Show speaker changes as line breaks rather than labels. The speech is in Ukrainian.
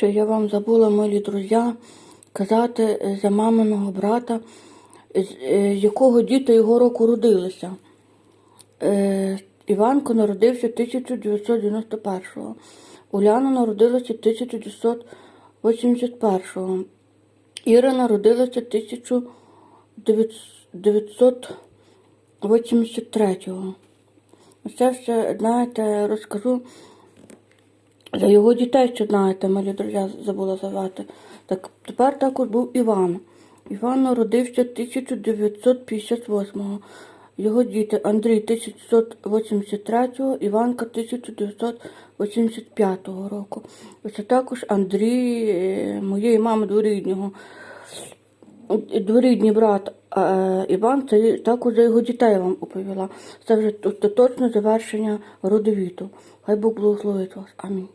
що я вам забула, милі друзі, казати за маминого брата, з е, якого діти його року родилися. Е, Іванко народився 1991-го. Уляна народилася 1981-го. Іра народилася 1983-го. Це все, знаєте, розкажу за його дітей, що знаєте, малі друзі, забула звати. Так тепер також був Іван. Іван народився 1958-го. Його діти Андрій 1983-го, Іванка 1985 року. Це також Андрій, е, моєї мами дворіднього. Дворідній брат е, Іван, це також за його дітей вам оповіла. Це вже остаточне завершення родовіту. Хай Бог благословить вас. Амінь.